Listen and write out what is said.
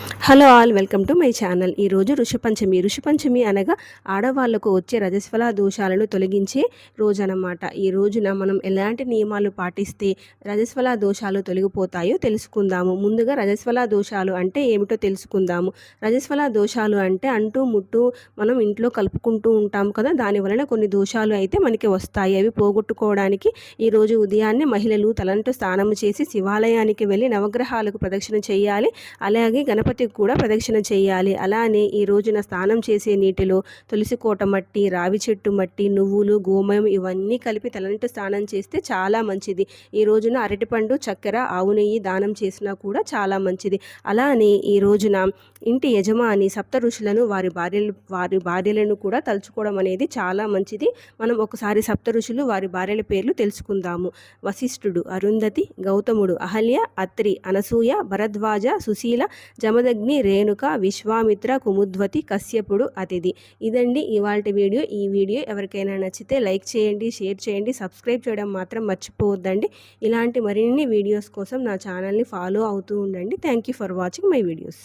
Hello all welcome to my channel. ఈరోజు ఋషపంచమి. ఋషపంచమి అనగా ఆడవాళ్ళకు వచ్చే రజస్వల దోషాలను తొలగించే రోజు అన్నమాట ఈ రోజున మనం ఎలాంటి నియమాలు పాటిస్తే రజస్వల దోషాలు తొలగిపోతాయో తెలుసుకుందాము. ముందుగా రజస్వల దోషాలు అంటే ఏమిటో తెలుసుకుందాము. రజస్వల దోషాలు అంటే అంటూ ముట్టు మనం ఇంట్లో కలుపుకుంటూ ఉంటాం కదా దాని వలన కొన్ని దోషాలు అయితే మనకి వస్తాయి. అవి పోగొట్టుకోవడానికి ఈరోజు ఉదయాన్నే మహిళలు తలంటూ స్నానం చేసి శివాలయానికి వెళ్ళి నవగ్రహాలకు ప్రదక్షిణ చేయాలి. అలాగే గణపతి కూడా ప్రదక్షిణ చేయాలి. అలానే ఈ రోజున స్నానం చేసే నీటిలో తులసి కోట మట్టి రావి చెట్టు మట్టి నువ్వులు గోమయం ఇవన్నీ కలిపి తలంటు స్నానం చేస్తే చాలా మంచిది. ఈ రోజున అరటిపండు చక్కెర ఆవు నెయ్యి దానం చేసినా కూడా చాలా మంచిది. అలానే ఈ రోజున ఇంటి యజమాని సప్త ఋషులను వారి భార్యలు వారి భార్యలను కూడా తలుచుకోవడం అనేది చాలా మంచిది. మనం ఒకసారి సప్త ఋషులు వారి భార్యల పేర్లు తెలుసుకుందాము. వశిష్ఠుడు అరుంధతి గౌతముడు అహల్య అత్రి అనసూయ భరద్వాజ సుశీల జమ జమదగ్ని రేణుక విశ్వామిత్ర కుముద్వతి కశ్యపుడు అతిథి. ఇదండి ఇవాళ వీడియో. ఈ వీడియో ఎవరికైనా నచ్చితే లైక్ చేయండి షేర్ చేయండి సబ్స్క్రైబ్ చేయడం మాత్రం మర్చిపోవద్దండి. ఇలాంటి మరిన్ని వీడియోస్ కోసం నా ఛానల్ని ఫాలో అవుతూ ఉండండి. Thank you for watching my videos.